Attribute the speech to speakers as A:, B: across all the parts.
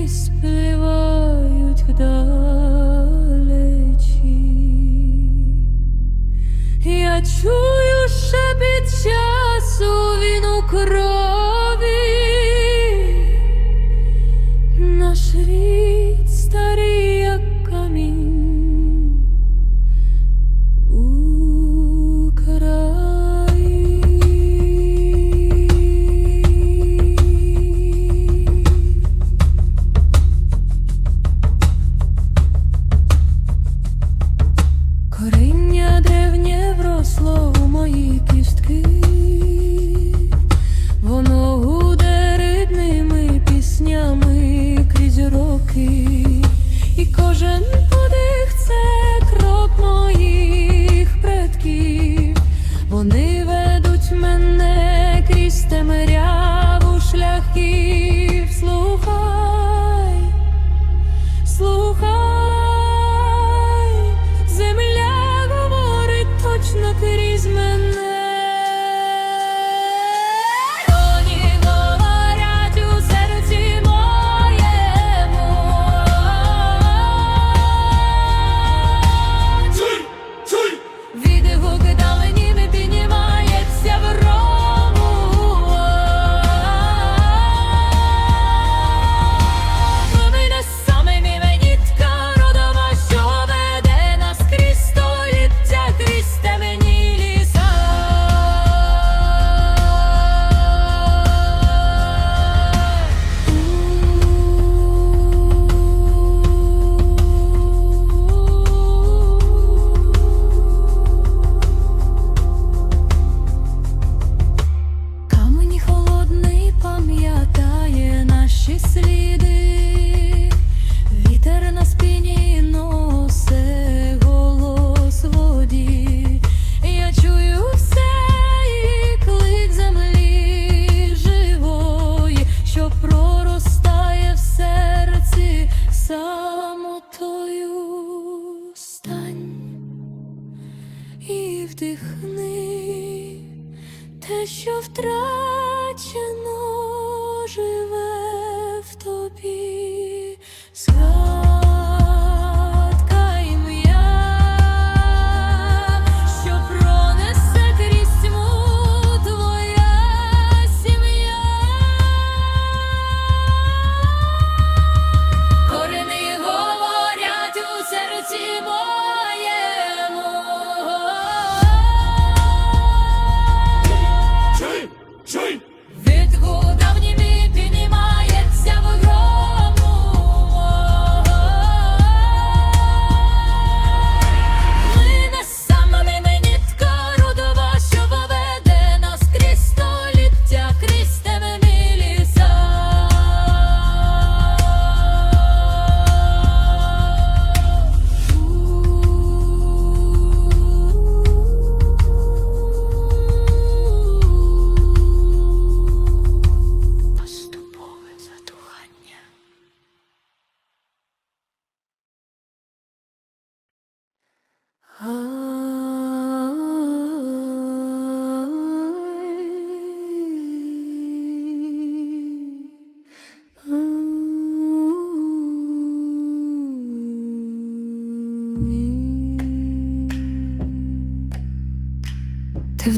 A: Мрії спливають вдалечі, я чую.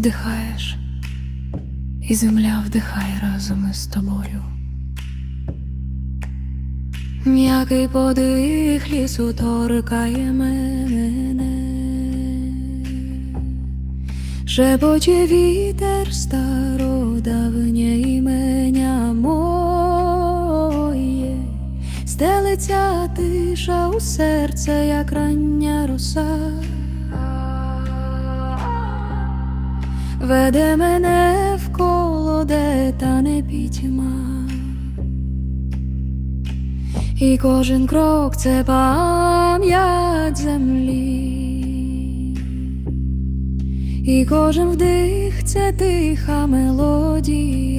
A: вдихаєш, і земля вдихає разом із тобою. М'який подих лісу торкає мене, шепоче вітер старо давнє імення моє, стелиться тиша у серце, як рання роса. веде мене вколо, де та не пітьма, і кожен крок це пам'ять землі, і кожен вдих це тиха мелодія.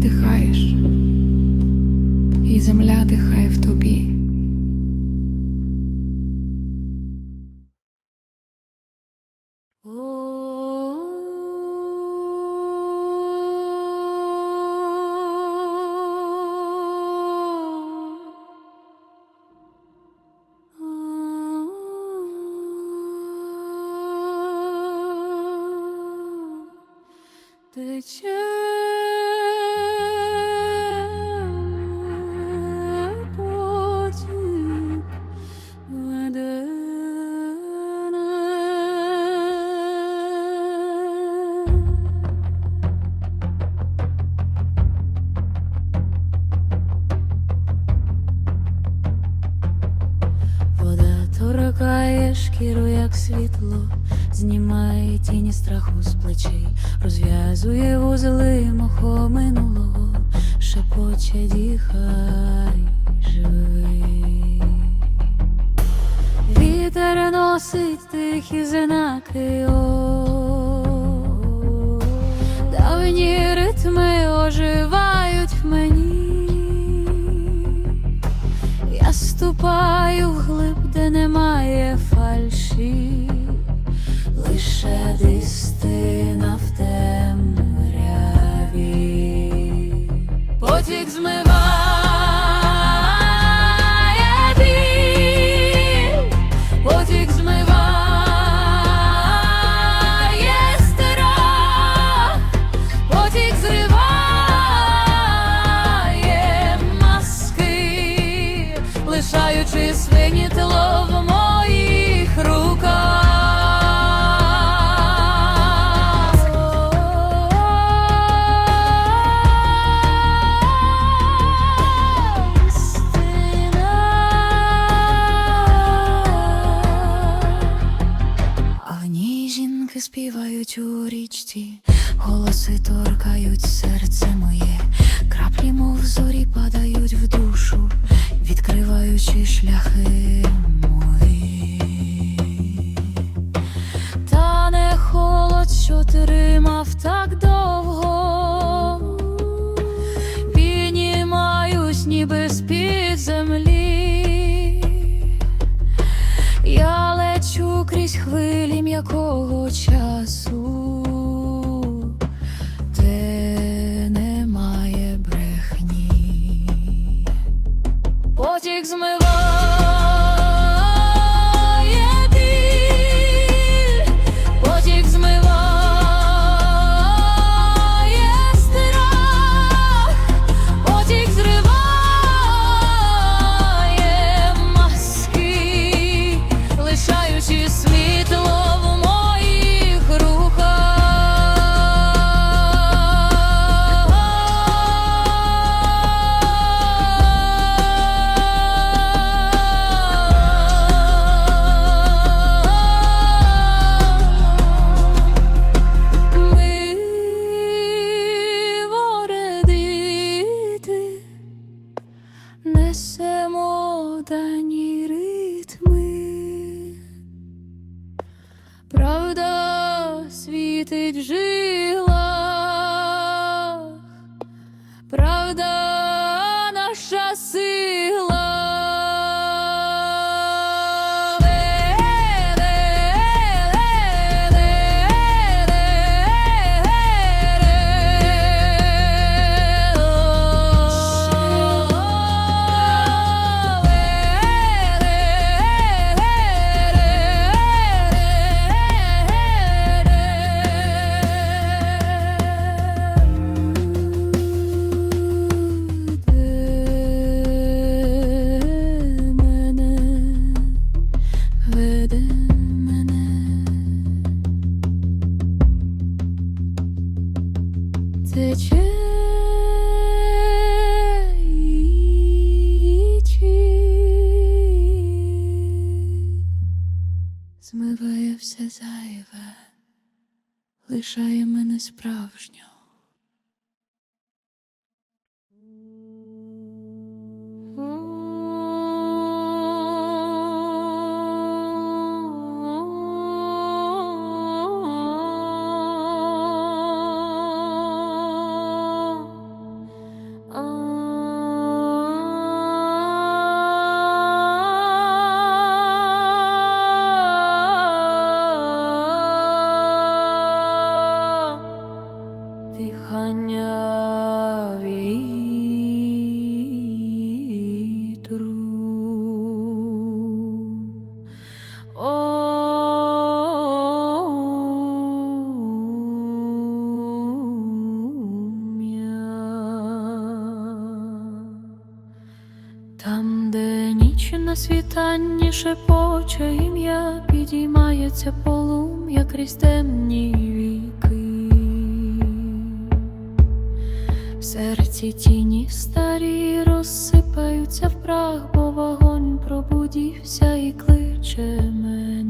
B: Вдихаєш, і земля дихає в тобі. Шкіру, як світло, знімає тіні страху з плечей, розв'язує вузли мохо минулого, шепоче діхай живий. Вітер носить тихі знаки, о, давні ритми оживають в мені. Я ступаю вглиб, де немає фальші, лише дистина в співають у річці, голоси торкають серце моє, краплі, мов зорі, падають в душу, відкриваючи шляхи мої. Та не холод, що тримав так довго. Піднімаюсь, ніби з-під землі. Хвилі м'якого часу, на світанні шепоче ім'я, підіймається полум'я крізь темні віки. В серці тіні старі розсипаються в прах, бо вогонь пробудівся і кличе мене.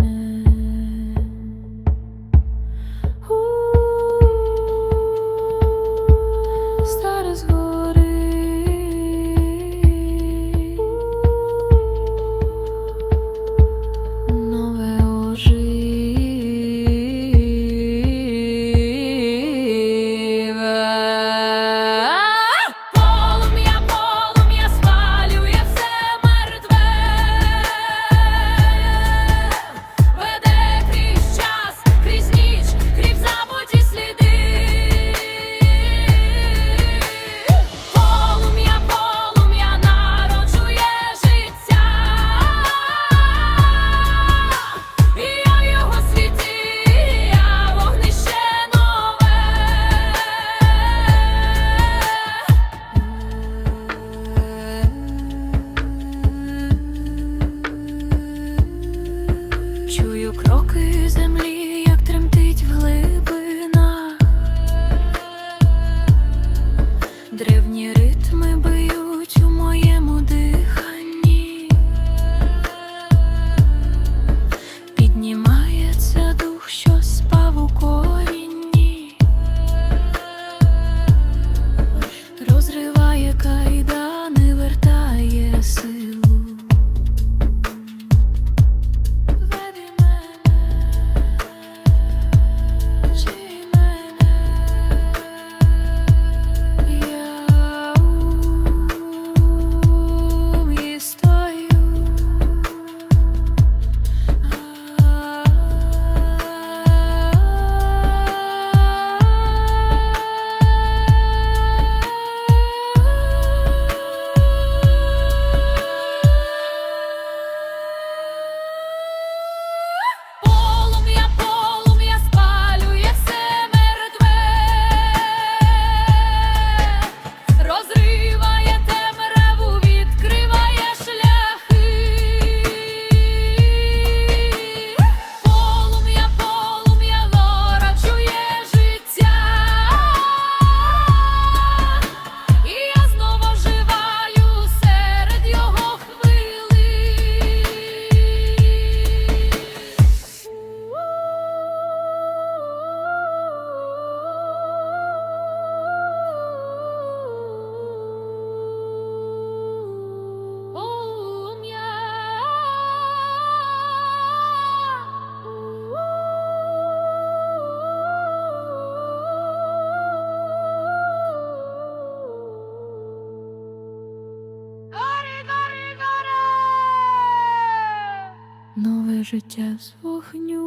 B: життя з вогню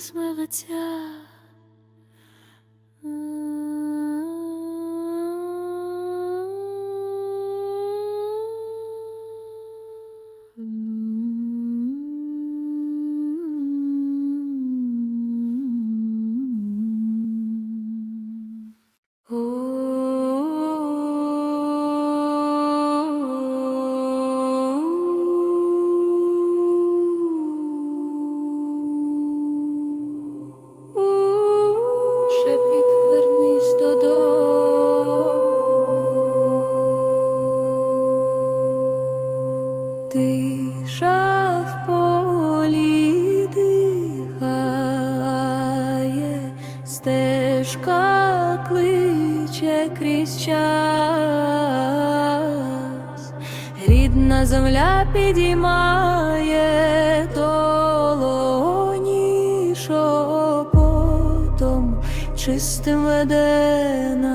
B: смелиця. душа стежка кличе крізь рідна земля підіймає долоні шепотом чистим ведена.